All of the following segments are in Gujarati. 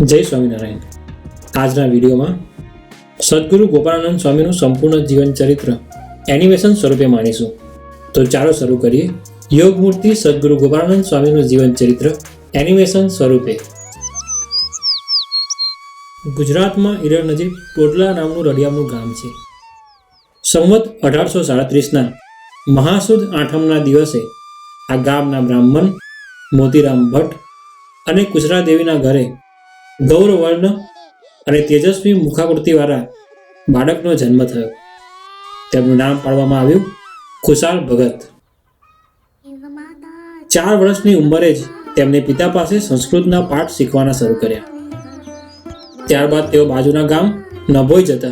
જય સ્વામિનારાયણ. આજના વિડીયોમાં સદગુરુ ગોપાળાનંદ સ્વામીનું સંપૂર્ણ જીવન ચરિત્ર એનિમેશન સ્વરૂપે માણીશું. તો ચાલો શરૂ કરીએ. યોગમૂર્તિ સદગુરુ ગોપાળાનંદ સ્વામીનું જીવન ચરિત્ર એનિમેશન સ્વરૂપે. ગુજરાતમાં ઈડર નજીક ટોટલા નામનું રડિયામનું ગામ છે. સંવત અઢારસો સાડત્રીસના મહાસુદ આઠમના દિવસે આ ગામના બ્રાહ્મણ મોતીરામ ભટ્ટ અને કુશરાદેવીના ઘરે ગૌરવર્ણ અને તેજસ્વી મુખાકૃતિવાળા બાળકનો જન્મ થયો. તેમનું નામ પાડવામાં આવ્યું ખુશાલ ભગત. ચાર વર્ષની ઉંમરે જ તેમને પિતા પાસે સંસ્કૃતના પાઠ શીખવાના શરૂ કર્યા. ત્યારબાદ તેઓ બાજુના ગામ નભોઈ જતા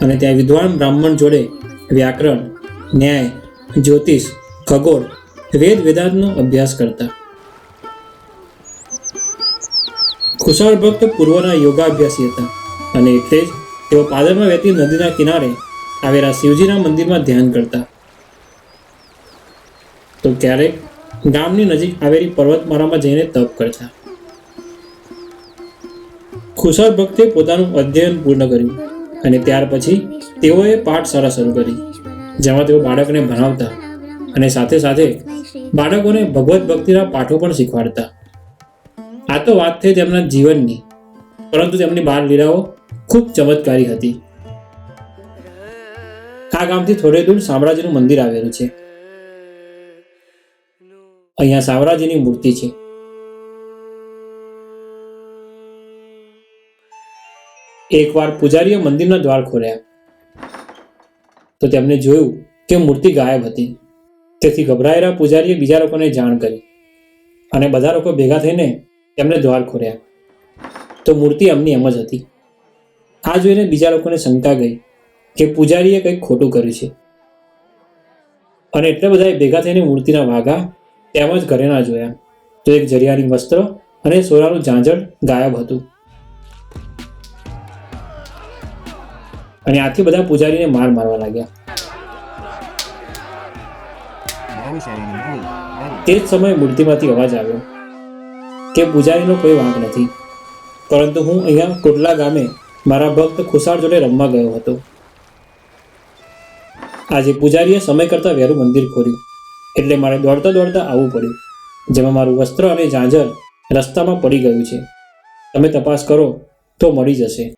અને ત્યાં વિદ્વાન બ્રાહ્મણ જોડે વ્યાકરણ, ન્યાય, જ્યોતિષ, ખગોળ, વેદ, વેદાંતનો અભ્યાસ કરતા. કુશાળ ભક્ત પૂર્વના યોગાભ્યાસી હતા. અને એટલે જ તેઓ પાદરમાં વહેતી નદીના કિનારે આવેલા શિવજીના મંદિરમાં ધ્યાન કરતા. તો ક્યારેક ગામની નજીક આવેલી પર્વતમાળામાં જઈને તપ કરતા. ખુશાલ ભક્તે પોતાનું અધ્યયન પૂર્ણ કર્યું અને ત્યાર પછી તેઓએ પાઠશાળા શરૂ કરી, જેમાં તેઓ બાળકને ભણાવતા અને સાથે સાથે બાળકોને ભગવત ભક્તિના પાઠો પણ શીખવાડતા. આ તો વાત થઈ તેમના જીવનની. પરંતુ તેમની બાળ લીલાઓ ખૂબ ચમત્કારી હતી. આ ગામથી થોડે દૂર શામળાજીનું મંદિર આવેલું છે. અહીંયા સાવરાજીની મૂર્તિ છે. એકવાર પૂજારીએ મંદિરના દ્વાર ખોલ્યા. તો તેમણે જોયું કે મૂર્તિ ગાયબ હતી. તેથી ગભરાયેલા પૂજારીએ બીજા લોકોને જાણ કરી. અને બધા લોકો ભેગા થઈને તેમને દ્વાર ખોર્યા. તો મૂર્તિ એમની એમ જ હતી. આ જોઈને બીજા લોકોને શંકા ગઈ કે પૂજારીએ કંઈક ખોટું કર્યું છે. અને એટલે બધાએ ભેગા થઈને મૂર્તિના વાઘા તેમજ ઘરે ના જોયા. તો એક જરિયાની વસ્ત્ર અને સોનાનું ઝાંઝળ ગાયબ હતું. અને આથી બધા પૂજારીને માર મારવા લાગ્યા. તે જ સમયે મૂર્તિમાંથી અવાજ આવ્યો. કે પૂજારીનો કોઈ વાંક નથી. પરંતુ હું અહીંયા કોટલા ગામે મારા ભક્ત ખુશાળ જોડે રમવા ગયો હતો. આજે પૂજારીએ સમય કરતાં વહેલું મંદિર ખોલ્યું. એટલે મારે દોડતા દોડતા આવવું પડ્યું. જેમાં મારું વસ્ત્ર અને ઝાંઝર રસ્તામાં પડી ગયું છે. તમે તપાસ કરો તો મળી જશે.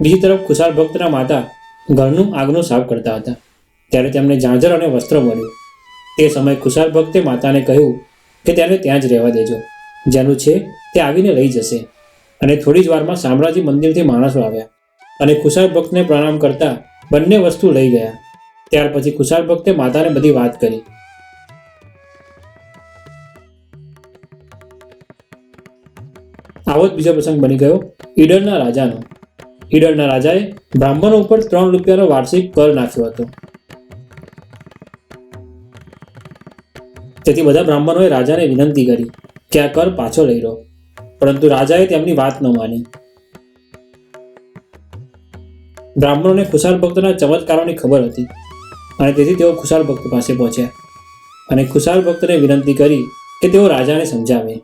બીજી તરફ ખુશાલ ભક્તના માતા ઘરનું આગનું સાફ કરતા હતા. ત્યારે તેમને ઝાંઝર અને વસ્ત્ર મળ્યું. તે સમયે ખુશાલ ભક્તે માતાને કહ્યું કે તેને ત્યાં જ રહેવા દેજો. જેનું છે તે આવીને લઈ જશે. અને થોડી જ વારમાં શામળાજી મંદિરથી માણસો આવ્યા અને ખુશાલ ભક્તને પ્રણામ કરતા બંને વસ્તુ લઈ ગયા. ત્યાર પછી ખુશાલ ભક્તે માતાને બધી વાત કરી. આવો જ બીજો પ્રસંગ બની ગયો ઈડરના રાજાનો. ઈડરના રાજાએ બ્રાહ્મણો ઉપર ત્રણ રૂપિયાનો વાર્ષિક કર નાખ્યો હતો. તેથી બધા બ્રાહ્મણોએ રાજાને વિનંતી કરી કે આ કર પાછો લઈ લો. પરંતુ રાજાએ તેમની વાત ન માની. બ્રાહ્મણોને ખુશાલ ભક્તના ચમત્કારોની ખબર હતી અને તેથી તેઓ ખુશાલ ભક્ત પાસે પહોંચ્યા અને ખુશાલ ભક્તને વિનંતી કરી કે તેઓ રાજાને સમજાવે.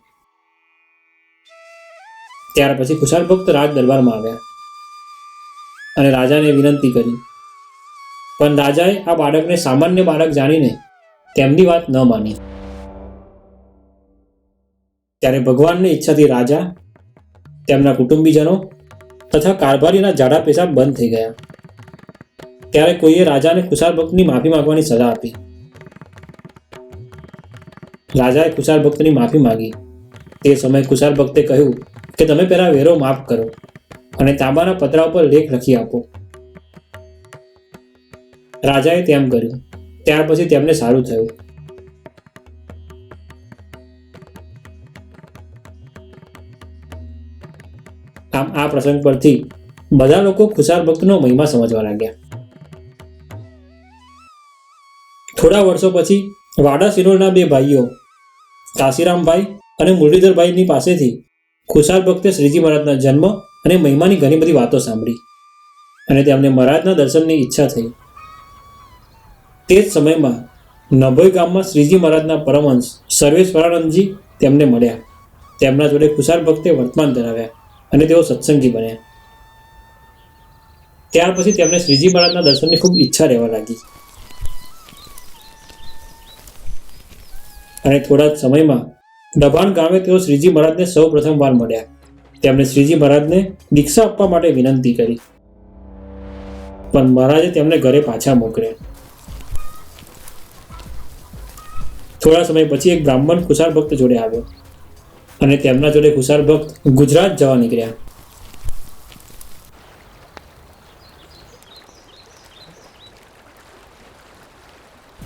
ત્યાર પછી ખુશાલ ભક્ત રાજ દરબારમાં આવ્યા અને રાજાને વિનંતી કરી. પણ રાજાએ આ બાળકને સામાન્ય બાળક જાણીને તેમની વાત ન માની. ત્યારે ભગવાનની ઈચ્છાથી રાજા, તેમના કુટુંબીજનો તથા કારભારીના જાડા પેશાબ બંધ થઈ ગયા. ત્યારે કોઈએ રાજાને ખુશાલ ભક્તની માફી માંગવાની સલાહ આપી. રાજાએ ખુશાલ ભક્તની માફી માંગી. તે સમયે ખુશાલ ભક્તે કહ્યું કે તમે પહેલા વેરો માફ કરો અને તાંબાના પતરા ઉપર લેખ લખી આપો. રાજાએ તેમ કર્યું. ત્યાર પછી તેમને સારું થયું. આમ આ પ્રસંગ પરથી બધા લોકો ખુશાલ ભક્તનો મહિમા સમજવા લાગ્યા. થોડા વર્ષો પછી વાડા સિરોડના બે ભાઈઓ, કાશીરામભાઈ અને મુરલીધરભાઈની પાસેથી ખુશાલ ભક્તે શ્રીજી મહારાજના જન્મ અને મહિમાની ઘણી બધી વાતો સાંભળી અને તેમને મહારાજના દર્શનની ઈચ્છા થઈ. તે જ સમયમાં નભોઈ ગામમાં શ્રીજી મહારાજના પરમહંસ સર્વેશ્વરાનંદજી તેમને મળ્યા. તેમના જોડે કુશાર ભક્તે વર્તમાન ધરાવ્યા. અને તેઓ સત્સંગી બન્યા ત્યાર પછી તેમને શ્રીજી મહારાજના દર્શનની ખૂબ ઈચ્છા રહેવા લાગી. અને થોડા સમયમાં દભાણ ગામે તેઓ શ્રીજી મહારાજને સૌ પ્રથમવાર મળ્યા. તેમણે શ્રીજી મહારાજને દીક્ષા આપવા માટે વિનંતી કરી. પણ મહારાજે તેમને ઘરે પાછા મોકલ્યા. થોડા સમય પછી એક બ્રાહ્મણ કુશાળ ભક્ત જોડે આવ્યો. અને તેમના જોડે કુશાર ભક્ત ગુજરાત જવા નીકળ્યા.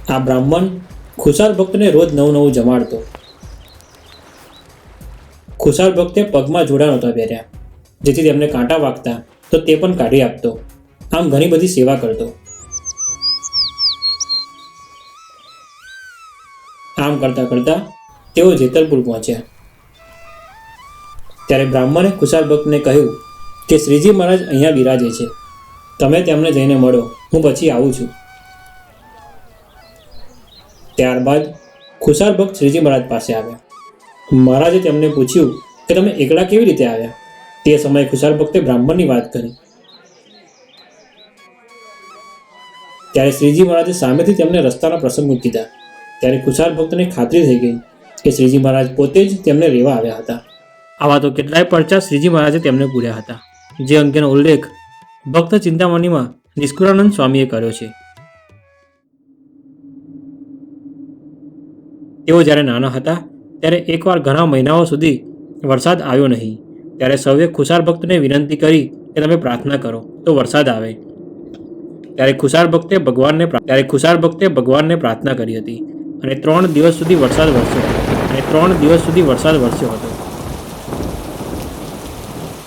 આ બ્રાહ્મણ ખુશાલ ભક્તને રોજ નવું નવું જમાડતો. ખુશાલ ભક્તે પગમાં જોડા નહોતા પહેર્યા. જેથી તેમને કાંટા વાગતા તો તે પણ કાઢી આપતો. આમ ઘણી બધી સેવા કરતો. આમ કરતા કરતા તેઓ જેતલપુર પહોંચ્યા. ત્યારે બ્રાહ્મણે ખુશાલ ભક્તને કહ્યું કે શ્રીજી મહારાજ અહીંયા બિરાજે છે. તમે તેમને જઈને મળો. હું પછી આવું છું. ત્યારબાદ ખુશાલ ભક્ત શ્રીજી મહારાજ પાસે આવ્યા. મહારાજે તેમને પૂછ્યું કે તમે એકલા કેવી રીતે આવ્યા? તે સમયે ખુશાલ ભક્તે બ્રાહ્મણની વાત કરી. ત્યારે શ્રીજી મહારાજે સામેથી તેમને રસ્તાના પ્રસંગો કીધા ત્યારે ખુશાલ ભક્તને ખાતરી થઈ ગઈ કે શ્રીજી મહારાજ પોતે જ તેમને રહેવા આવ્યા હતા. આવા તો કેટલાય પરચા શ્રીજી મહારાજે તેમને પૂર્યા હતા, જે અંગેનો ઉલ્લેખ ભક્ત ચિંતામણીમાં નિષ્કુરાનંદ સ્વામીએ કર્યો છે. તેઓ જ્યારે નાના હતા, ત્યારે એકવાર ઘણા મહિનાઓ સુધી વરસાદ આવ્યો નહીં, ત્યારે સૌએ ખુશાર ભક્તને વિનંતી કરી કે તમે પ્રાર્થના કરો, તો વરસાદ આવે. ત્યારે ખુશાર ભક્તે ભગવાનને ત્યારે ખુશાર ભક્તે ભગવાનને પ્રાર્થના કરી હતી, અને ત્રણ દિવસ સુધી વરસાદ વરસ્યો, અને ત્રણ દિવસ સુધી વરસાદ વરસ્યો હતો.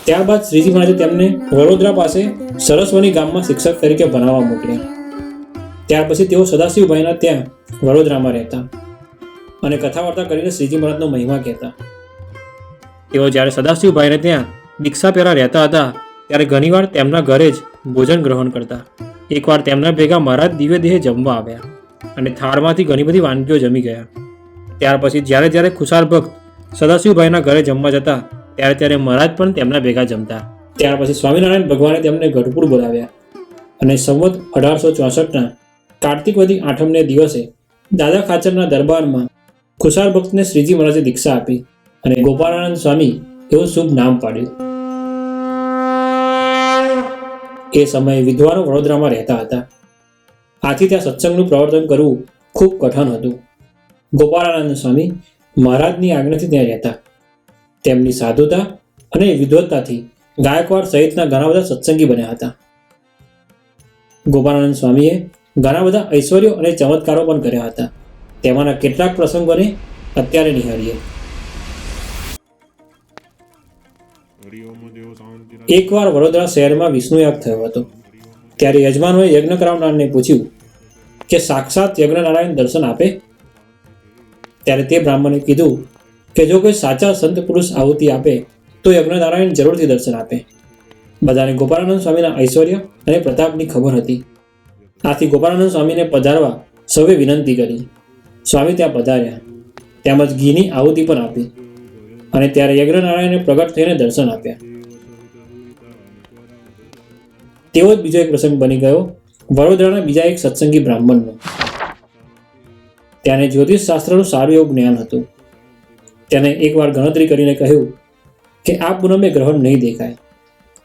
ત્યારબાદ શ્રીજી મહારાજે તેમને વડોદરા પાસે સરસ્વતી ગામમાં શિક્ષક તરીકે ભણાવવા મોકલ્યા. ત્યાર પછી તેઓ સદાશિવભાઈના ત્યાં વડોદરામાં રહેતા અને કથા વાર્તા કરીને શ્રીજી મહારાજનો મહિમા કહેતા. તેઓ જ્યારે સદાશિવભાઈને ત્યાં દીક્ષા પહેલા રહેતા હતા, ત્યારે ઘણીવાર તેમના ઘરે જ ભોજન ગ્રહણ કરતા. એકવાર તેમના ભેગા મહારાજ દિવ્ય દેહે જમવા આવ્યા અને થાળમાંથી ઘણી બધી વાનગીઓ જમી ગયા. ત્યાર પછી જ્યારે જ્યારે ખુશાલ ભક્ત સદાશિવભાઈના ઘરે જમવા જતા ત્યારે ત્યારે મહારાજ પણ તેમના ભેગા જમતા. ત્યાર પછી સ્વામિનારાયણ ભગવાને તેમને ગઢપુર બોલાવ્યા અને સંવત અઢારસો ચોસઠના કાર્તિકવદી આઠમને દિવસે દાદા ખાચરના દરબારમાં ખુશાલ ભક્તને શ્રીજી મહારાજે દીક્ષા આપી અને ગોપાળાનંદ સ્વામી એવું શુભ નામ પાડ્યું. એ સમયે વિદ્વાનો વડોદરામાં રહેતા હતા. આથી ત્યાં સત્સંગનું પ્રવર્તન કરવું ખૂબ કઠણ હતું. ગોપાળાનંદ સ્વામી મહારાજની આજ્ઞાથી ત્યાં રહેતા. તેમની સાધુતા અને વિદ્વત્તાથી ગાયકવાડ સહિતના ઘણા બધા સત્સંગી બન્યા હતા. ગોપાળાનંદ સ્વામીએ ઘણા બધા ઐશ્વર્યો અને ચમત્કારો પણ કર્યા હતા. તેમાંના કેટલાક પ્રસંગોને અત્યારે નિહાળીએ. એકવાર વડોદરા શહેરમાં વિષ્ણુ વિષ્ણુયાગ થયો હતો. ત્યારે યજમાનોએ યજ્ઞ કરાવનારને પૂછ્યું કે સાક્ષાત યજ્ઞનારાયણ દર્શન આપે? ત્યારે તે બ્રાહ્મણે કીધું કે જો કોઈ સાચા સંત પુરુષ આહુતિ આપે, તો યજ્ઞનારાયણ જરૂરથી દર્શન આપે. બધાને ગોપાળાનંદ સ્વામીના ઐશ્વર્ય અને પ્રતાપની ખબર હતી. આથી ગોપાળાનંદ સ્વામીને પધારવા સૌએ વિનંતી કરી. સ્વામી ત્યાં પધાર્યા. તેમજ ઘીની આહુતિ પણ આપી. અને ત્યારે યજ્ઞનારાયણે પ્રગટ થઈને દર્શન આપ્યા. તેવો જ બીજો એક પ્રસંગ બની ગયો, વડોદરાના બીજા એક સત્સંગી બ્રાહ્મણનો. ત્યાંને જ્યોતિષ શાસ્ત્રનું સારું એવું જ્ઞાન હતું. તેને એકવાર ગણતરી કરીને કહ્યું કે આ પૂનમે ગ્રહણ નહીં દેખાય.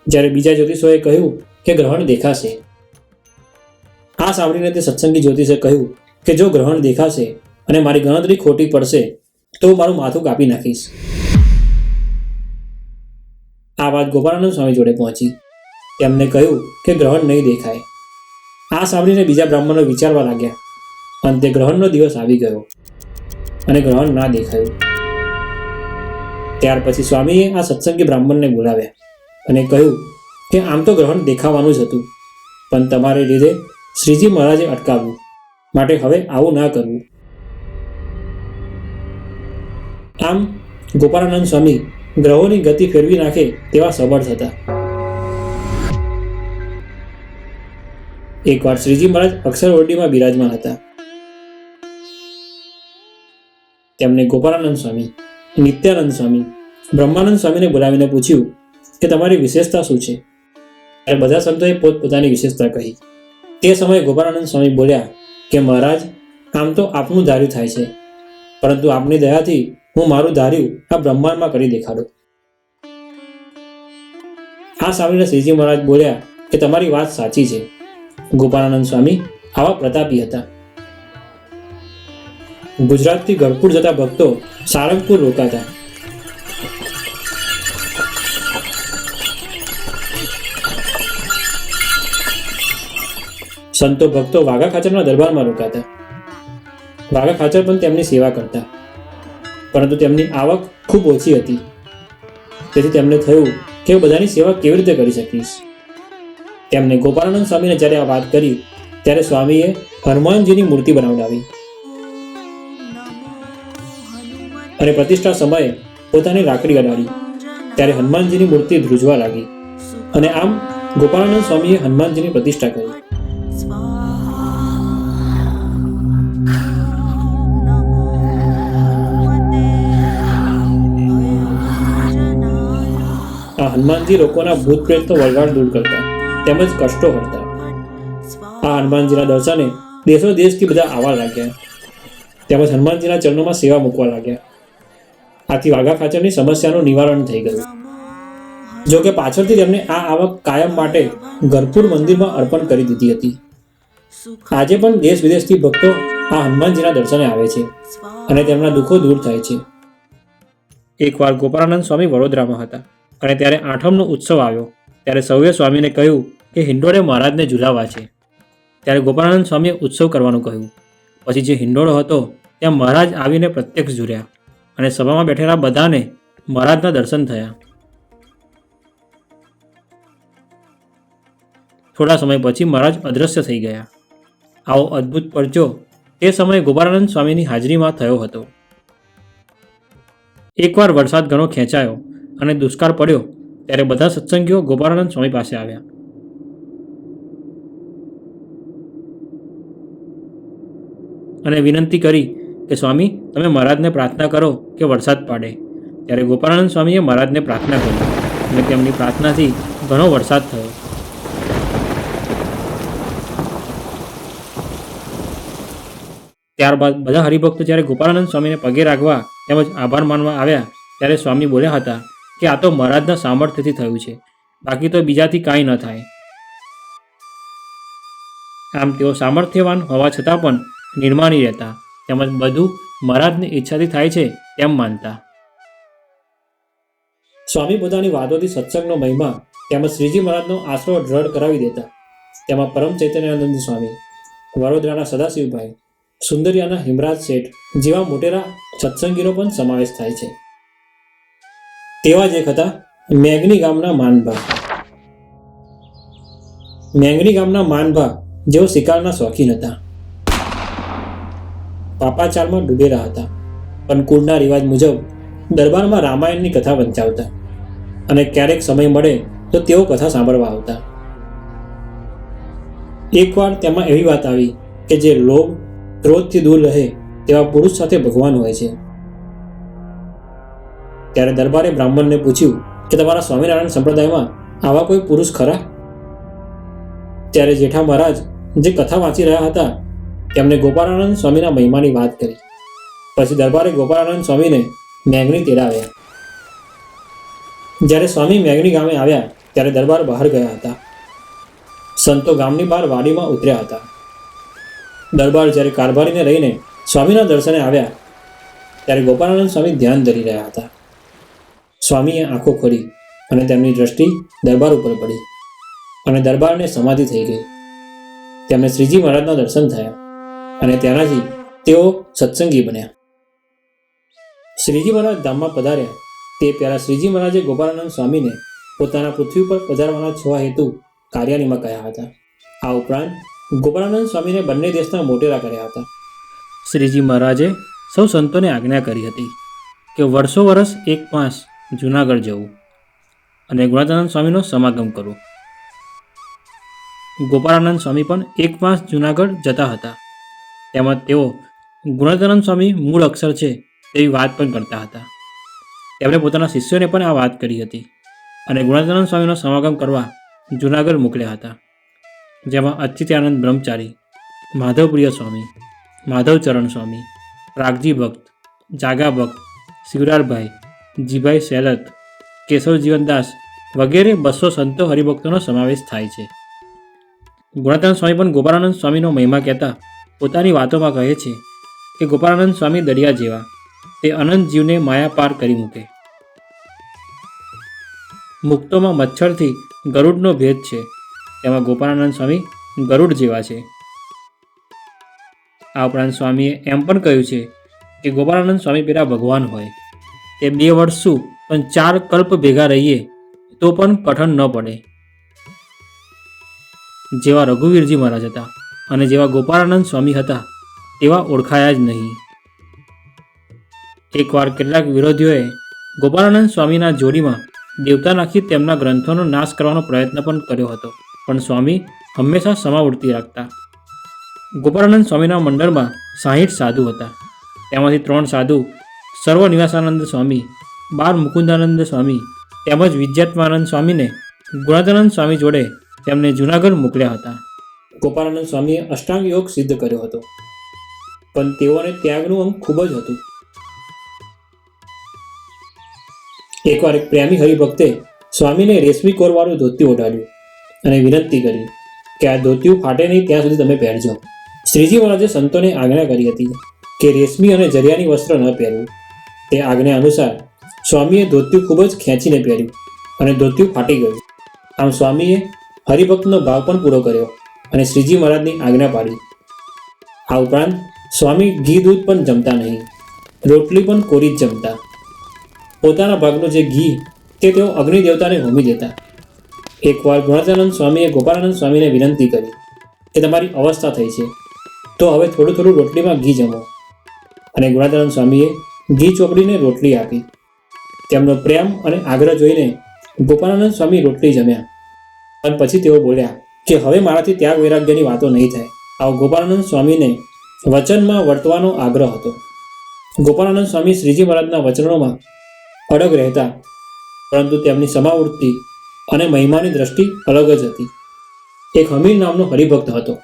જ્યારે બીજા જ્યોતિષોએ કહ્યું કે ગ્રહણ દેખાશે. આ સાંભળીને તે સત્સંગી જ્યોતિષે કહ્યું કે જો ગ્રહણ દેખાશે અને મારી ગણતરી ખોટી પડશે, તો હું મારું માથું કાપી નાખીશ. આ વાત ગોપાળાનંદ સ્વામી જોડે પહોંચી. તેમને કહ્યું કે ગ્રહણ નહીં દેખાય. આ સાંભળીને બીજા બ્રાહ્મણો વિચારવા લાગ્યા, અંતે ગ્રહણનો દિવસ આવી ગયો અને ગ્રહણ ના દેખાયું. ત્યાર પછી સ્વામીએ આ સત્સંગી બ્રાહ્મણને બોલાવ્યા અને કહ્યું કે આમ તો ગ્રહણ દેખાવાનું જ હતું, પણ તમારે લીધે શ્રીજી મહારાજે અટકાવ્યું. માટે હવે આવું ના કરવું. આમ ગોપાળાનંદ સ્વામી ગ્રહોની ગતિ ફેરવી નાખે તેવા સમર્થ હતા એકવાર શ્રીજી મહારાજ અક્ષરવર્ડીમાં બિરાજમાન હતા. તેમને ગોપાળાનંદ સ્વામી નિત્યાનંદ સ્વામી. બ્રહ્માનંદ સ્વામીને બોલાવીને પૂછ્યું કે તમારી વિશેષતા શું છે? ત્યારે બધા સંતોએ પોતપોતાની વિશેષતા કહી. તે સમયે ગોપાળાનંદ સ્વામી બોલ્યા કે, મહારાજ, આમ તો આપનું ધાર્યું થાય છે. પરંતુ આપની દયાથી હું મારું ધાર્યું આ બ્રહ્માંડમાં કરી દેખાડું. આ સાંભળીને શ્રીજી મહારાજ બોલ્યા કે, તમારી વાત સાચી છે. ગોપાળાનંદ સ્વામી આવા પ્રતાપી હતા. ગુજરાતથી ગળપુર જતા ભક્તો સારંગપુર રોકાતા. સંતો ભક્તો વાઘા ખાચરના દરબારમાં રોકાતા. વાઘા ખાચર પણ તેમની સેવા કરતા. પરંતુ તેમની આવક ખૂબ ઓછી હતી. તેથી તેમને થયું કે હું બધાની સેવા કેવી રીતે કરી શકીશ? તેમને ગોપાળાનંદ સ્વામીને જ્યારે આ વાત કરી, ત્યારે સ્વામીએ હનુમાનજીની મૂર્તિ બનાવડાવી. અને પ્રતિષ્ઠા સમયે પોતાની રાખડી અડાડી. ત્યારે હનુમાનજીની મૂર્તિ ધ્રુજવા લાગી. અને આમ ગોપાળાનંદ સ્વામીએ હનુમાનજીની પ્રતિષ્ઠા કરી. આ હનુમાનજી લોકોના ભૂત પ્રેતનો વળગાડ દૂર કરતા, તેમજ કષ્ટો હરતા આ હનુમાનજીના દર્શને દેશો દેશથી બધા આવવા લાગ્યા. તેમજ હનુમાનજીના ચરણોમાં સેવા મૂકવા લાગ્યા. આથી વાઘા ખાચરની સમસ્યાનું નિવારણ થઈ ગયું. જો કે પાછળથી તેમણે આ આવક કાયમ માટે ગરપુર મંદિરમાં અર્પણ કરી દીધી હતી. આજે પણ દેશ વિદેશથી ભક્તો આ હનુમાનજીના દર્શને આવે છે અને તેમના દુઃખો દૂર થાય છે. એકવાર ગોપાળાનંદ સ્વામી વડોદરામાં હતા અને ત્યારે આઠમનો ઉત્સવ આવ્યો. ત્યારે સૌએ સ્વામીને કહ્યું કે હિંડોળે મહારાજને ઝુલાવા છે. ત્યારે ગોપાળાનંદ સ્વામીએ ઉત્સવ કરવાનું કહ્યું. પછી જે હિંડોળો હતો, ત્યાં મહારાજ આવીને પ્રત્યક્ષ ઝૂર્યા અને સભામાં બેઠેલા બધાને મહારાજના દર્શન થયા. થોડા સમય પછી મહારાજ અદૃશ્ય થઈ ગયા. આવો અદ્ભુત પરચો તે સમયે ગોપાળાનંદ સ્વામીની હાજરીમાં થયો હતો. એકવાર વરસાદ ઘણો ખેંચાયો અને દુષ્કાળ પડ્યો ત્યારે બધા સત્સંગીઓ ગોપાળાનંદ સ્વામી પાસે આવ્યા. અને વિનંતી કરી કે સ્વામી, તમે મહારાજને પ્રાર્થના કરો કે વરસાદ પાડે. ત્યારે ગોપાળાનંદ સ્વામીએ મહારાજને પ્રાર્થના કરી અને તેમની પ્રાર્થનાથી ઘણો વરસાદ થયો. ત્યારબાદ બધા હરિભક્તો જ્યારે ગોપાળાનંદ સ્વામીને પગે રાખવા તેમજ આભાર માનવા આવ્યા, ત્યારે સ્વામી બોલ્યા હતા કે આ તો મહારાજના સામર્થ્યથી થયું છે. બાકી તો બીજાથી કાંઈ ન થાય. આમ તેઓ સામર્થ્યવાન હોવા છતાં પણ નિર્માણી રહેતા. તેમજ બધું મહારાજની ઈચ્છાથી થાય છે તેમ માનતા. સ્વામી પોતાની વાતોથી સત્સંગનો મહિમા તેમજ શ્રીજી મહારાજનો આશરો દ્રઢ કરાવી દેતા. તેમાં પરમ ચૈતન્યાનંદ સ્વામી, વડોદરાના સદાશિવભાઈ, સુંદરિયાના હિમરાજ શેઠ જેવા મોટેરા સત્સંગીનો પણ સમાવેશ થાય છે. તેવા જ એક હતા મેંગની ગામના માનભા. મેંગની ગામના માનભા જેઓ શિકારના શોખીન હતા. પાપાચારમાં ડૂબેલા હતા. પણ કુળના રિવાજ મુજબ દરબારમાં રામાયણની કથા વંચાવતા અને ક્યારેક સમય મળે તો તેઓ કથા સાંભળવા આવતા. એકવાર તેમાં એવી વાત આવી કે જે લોભ, ક્રોધથી દૂર રહે તેવા પુરુષ સાથે ભગવાન હોય છે. ત્યારે દરબારે બ્રાહ્મણને પૂછ્યું કે તમારા સ્વામિનારાયણ સંપ્રદાયમાં આવા કોઈ પુરુષ ખરા? ત્યારે જેઠા મહારાજ જે કથા વાંચી રહ્યા હતા તેમણે ગોપાળાનંદ સ્વામીના મહિમાની વાત કરી. પછી દરબારે ગોપાળાનંદ સ્વામીને મેઘણી તેડાવ્યા. જ્યારે સ્વામી મેઘણી ગામે આવ્યા, ત્યારે દરબાર બહાર ગયા હતા. સંતો ગામની બહાર વાડીમાં ઉતર્યા હતા. દરબાર જ્યારે કારભારીને રહીને સ્વામીના દર્શને આવ્યા, ત્યારે ગોપાળાનંદ સ્વામી ધ્યાન ધરી રહ્યા હતા. સ્વામીએ આંખો ખોલી અને તેમની દ્રષ્ટિ દરબાર ઉપર પડી અને દરબારને સમાધિ થઈ ગઈ. તેમને શ્રીજી મહારાજના દર્શન થયા. અને તેનાથી તેઓ સત્સંગી બન્યા. શ્રીજી મહારાજ ધામમાં પધાર્યા. તે પહેલાં શ્રીજી મહારાજે ગોપાલનંદ સ્વામીને પોતાના પૃથ્વી પર પધારવાના છ હેતુ કાર્યાનીમાં કહ્યા હતા. આ ઉપરાંત ગોપાલનંદ સ્વામીને બંને દેશના મોટેરા કર્યા હતા. શ્રીજી મહારાજે સૌ સંતોને આજ્ઞા કરી હતી કે વર્ષો વર્ષ એક માસ જૂનાગઢ જવું અને ગુણાતાનંદ સ્વામીનો સમાગમ કરવો. ગોપાળાનંદ સ્વામી પણ એક માસ જૂનાગઢ જતા હતા. તેમજ તેઓ ગુણાતાનંદ સ્વામી મૂળ અક્ષર છે તેવી વાત પણ કરતા હતા. તેમણે પોતાના શિષ્યોને પણ આ વાત કરી હતી અને ગુણાતીતાનંદ સ્વામીનો સમાગમ કરવા જૂનાગઢ મોકલ્યા હતા, જેમાં અચ્યુતાનંદ બ્રહ્મચારી, માધવપ્રિય સ્વામી માધવચરણ સ્વામી, પ્રાગજી ભક્ત, જાગા ભક્ત શિવરારભાઈ જીભાઈ શેલત કેશવ જીવનદાસ વગેરે બસો સંતો હરિભક્તોનો સમાવેશ થાય છે. ગુણાતાનંદ સ્વામી પણ ગોપાળાનંદ સ્વામીનો મહિમા કહેતા પોતાની વાતોમાં કહે છે કે ગોપાળાનંદ સ્વામી દરિયા જેવા, તે અનંત જીવને માયા પાર કરી મૂકે. મુક્તોમાં મચ્છરથી ગરુડનો ભેદ છે. તેમાં ગોપાળાનંદ સ્વામી ગરુડ જેવા છે. આ ઉપરાંત સ્વામીએ એમ પણ કહ્યું છે કે ગોપાળાનંદ સ્વામી પેલા ભગવાન હોય. તે બે વર્ષ પણ ચાર કલ્પ ભેગા રહીએ તો પણ કઠણ ન પડે. જેવા રઘુવીરજી મહારાજ હતા. અને જેવા ગોપાળાનંદ સ્વામી હતા તેવા ઓળખાયા જ નહીં. એકવાર કેટલાક વિરોધીઓએ ગોપાળાનંદ સ્વામીના જોડીમાં દેવતા નાખી તેમના ગ્રંથોનો નાશ કરવાનો પ્રયત્ન પણ કર્યો હતો, પણ સ્વામી હંમેશા સમાવૃત્તિ રાખતા. ગોપાળાનંદ સ્વામીના મંડળમાં સાહીઠ સાધુ હતા. તેમાંથી ત્રણ સાધુ સર્વનિવાસાનંદ સ્વામી, બાર મુકુંદાનંદ સ્વામી તેમજ વિદ્યાત્માનંદ સ્વામીને ગુણાદાનંદ સ્વામી જોડે તેમને જૂનાગઢ મોકલ્યા હતા. ગોપાળાનંદ સ્વામીએ અષ્ટાંગ યોગ સિદ્ધ કર્યો હતો. પણ તેઓને ત્યાગનું અંગ ખૂબ જ હતું. એકવાર એક પ્રેમી હરિભક્તે સ્વામીને રેશમી કોરવાળું ધોતી ઓઢાડ્યું અને વિનંતી કરી કે આ ધોતિયું ફાટે નહીં, ત્યાં સુધી તમે પહેરજો. શ્રીજી મહારાજે સંતોને આજ્ઞા કરી હતી કે રેશમી અને જરિયાની વસ્ત્ર ન પહેરવું. તે આજ્ઞા અનુસાર સ્વામીએ ધોતિયું ખૂબ જ ખેંચીને પહેર્યું અને ધોતિયું ફાટી ગયું. આમ સ્વામીએ હરિભક્તનો ભાવ પણ પૂરો કર્યો. અને શ્રીજી મહારાજની આજ્ઞા પાડી. આ ઉપરાંત સ્વામી ઘી દૂધ પણ જમતા નહીં, રોટલી પણ કોરી જ જમતા. પોતાના ભાગનું જે ઘી તે તેઓ અગ્નિ દેવતાને હોમી દેતા. એકવાર ગુણાચાનંદ સ્વામીએ ગોપાળાનંદ સ્વામીને વિનંતી કરી કે તમારી અવસ્થા થઈ છે, તો હવે થોડું થોડું રોટલીમાં ઘી જમો. અને ગુણાચાનંદ સ્વામીએ ઘી ચોપડીને રોટલી આપી. તેમનો પ્રેમ અને આગ્રહ જોઈને ગોપાળાનંદ સ્વામી રોટલી જમ્યા. અને પછી તેઓ બોલ્યા કે હવે મારાથી ત્યાગ વૈરાગ્યની વાતો નહીં થાય. આવો ગોપાળાનંદ સ્વામીને વચનમાં વર્તવાનો આગ્રહ હતો. ગોપાળાનંદ સ્વામી શ્રીજી મહારાજના વચનોમાં અડગ રહેતા, પરંતુ તેમની સમાવૃત્તિ અને મહિમાની દ્રષ્ટિ અલગ જ હતી. એક હમીર નામનો હરિભક્ત હતો.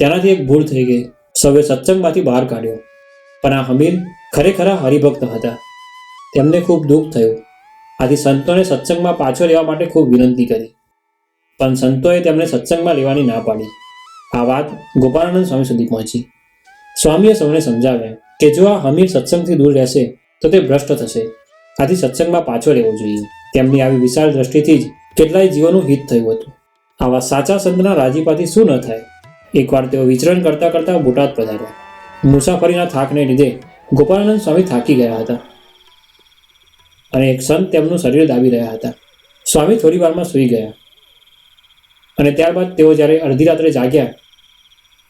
તેનાથી એક ભૂલ થઈ ગઈ. સૌએ સત્સંગમાંથી બહાર કાઢ્યો. પણ આ હમીર ખરેખરા હરિભક્ત હતા. તેમને ખૂબ દુઃખ થયું. આથી સંતોને સત્સંગમાં પાછો રહેવા માટે ખૂબ વિનંતી કરી. પણ સંતોએ તેમને સત્સંગમાં લેવાની ના પાડી. આ વાત ગોપાળાનંદ સ્વામી સુધી પહોંચી. સ્વામીએ સૌને સમજાવ્યા કે જો આ હમીર સત્સંગથી દૂર રહેશે, તો તે ભ્રષ્ટ થશે. આથી સત્સંગમાં પાછો રહેવો જોઈએ. તેમની આવી વિશાળ દ્રષ્ટિથી જ કેટલાય જીવોનું હિત થયું હતું. આવા સાચા સંતના રાજીપાથી શું ન થાય? એકવાર તેઓ વિચરણ કરતા કરતા બોટાદ પધાર્યા. મુસાફરીના થાકને લીધે ગોપાલનંદ સ્વામી થાકી ગયા હતા. અને એક સંત તેમનું શરીર દાબી રહ્યા હતા. સ્વામી થોડી વારમાં સૂઈ ગયા. અને ત્યારબાદ તેઓ જ્યારે અડધી રાત્રે જાગ્યા,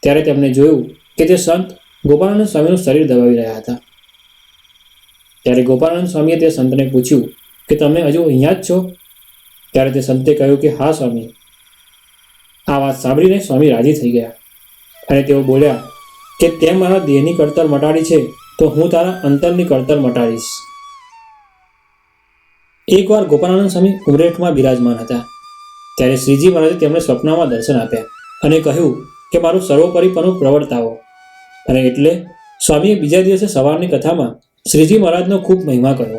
ત્યારે તેમણે જોયું કે તે સંત ગોપાળાનંદ સ્વામીનું શરીર દબાવી રહ્યા હતા. ત્યારે ગોપાળાનંદ સ્વામીએ તે સંતને પૂછ્યું કે તમે હજુ અહીંયા જ છો? ત્યારે તે સંતે કહ્યું કે હા, સ્વામી. આ વાત સાંભળીને સ્વામી રાજી થઈ ગયા અને તેઓ બોલ્યા કે તે મારા દેહની કડતર મટાડી છે, તો હું તારા અંતરની કડતર મટાડીશ. એકવાર ગોપાળાનંદ સ્વામી ઉમરેઠમાં બિરાજમાન હતા. ત્યારે શ્રીજી મહારાજે તેમને સ્વપ્નમાં દર્શન આપ્યા અને કહ્યું કે મારું સર્વોપરીપણું પ્રવર્તાવો અને એટલે સ્વામીએ બીજા દિવસે સવારની કથામાં શ્રીજી મહારાજનો ખૂબ મહિમા કર્યો.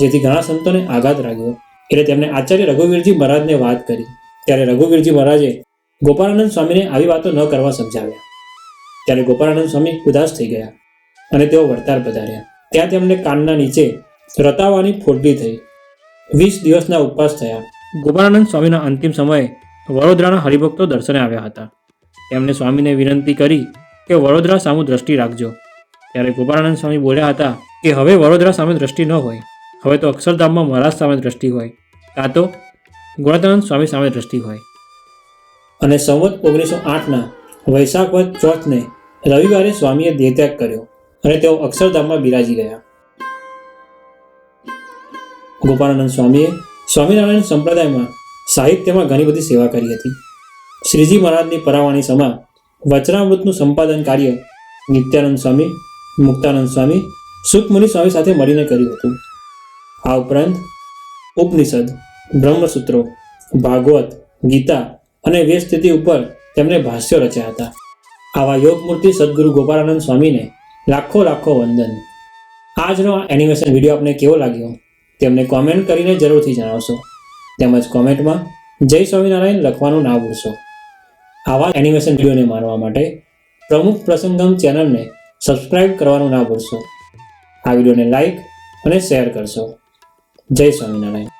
જેથી ઘણા સંતોને આઘાત લાગ્યો. એટલે તેમણે આચાર્ય રઘુવીરજી મહારાજને વાત કરી. ત્યારે રઘુવીરજી મહારાજે ગોપાળાનંદ સ્વામીને આવી વાતો ન કરવા સમજાવ્યા. ત્યારે ગોપાળાનંદ સ્વામી ઉદાસ થઈ ગયા અને તેઓ વડતાલ પધાર્યા. ત્યાં તેમને કાનના નીચે રતાવાની ફોડલી થઈ. વીસ દિવસના ઉપવાસ થયા. ગોપાળાનંદ સ્વામીના અંતિમ સમયે વડોદરાના હરિભક્તો દર્શને આવ્યા હતા. તેમણે સ્વામીને વિનંતી કરી કે વડોદરા સામુ દ્રષ્ટિ રાખજો. ત્યારે ગોપાળાનંદ સ્વામી બોલ્યા હતા કે હવે વડોદરા સામે દ્રષ્ટિ ન હોય. હવે તો અક્ષરધામમાં મહારાજ સામે દ્રષ્ટિ હોય. કાં તો ગુણાતાનંદ સ્વામી સામે દ્રષ્ટિ હોય. અને સંવત ઓગણીસો આઠના વૈશાખ વદ ચોથને રવિવારે સ્વામીએ દેહત્યાગ કર્યો અને તેઓ અક્ષરધામમાં બિરાજી ગયા. ગોપાળાનંદ સ્વામીએ સ્વામિનારાયણ સંપ્રદાયમાં સાહિત્યમાં ઘણી બધી સેવા કરી હતી. શ્રીજી મહારાજની પરાવાણી સમા વચનામૃતનું સંપાદન કાર્ય નિત્યાનંદ સ્વામી, મુક્તાનંદ સ્વામી, સુખમુનિ સ્વામી સાથે મળીને કર્યું હતું. આ ઉપરાંત ઉપનિષદ, બ્રહ્મસૂત્રો, ભાગવત, ગીતા અને વેદસ્થિતિ ઉપર તેમણે ભાષ્યો રચ્યા હતા. આવા યોગમૂર્તિ સદગુરુ ગોપાળાનંદ સ્વામીને લાખો લાખો વંદન. આજનો એનિમેશન વીડિયો આપને કેવો લાગ્યો? તેમને કોમેન્ટ કરીને જરૂરથી જણાવશો. તેમજ કોમેન્ટમાં, જય સ્વામિનારાયણ લખવાનું ના ભૂલશો. આવા એનિમેશન વિડીયોને માણવા માટે પ્રમુખ પ્રસંગમ ચેનલને સબસ્ક્રાઇબ કરવાનું ના ભૂલશો. આ વિડીયોને લાઈક અને શેર કરશો. જય સ્વામિનારાયણ.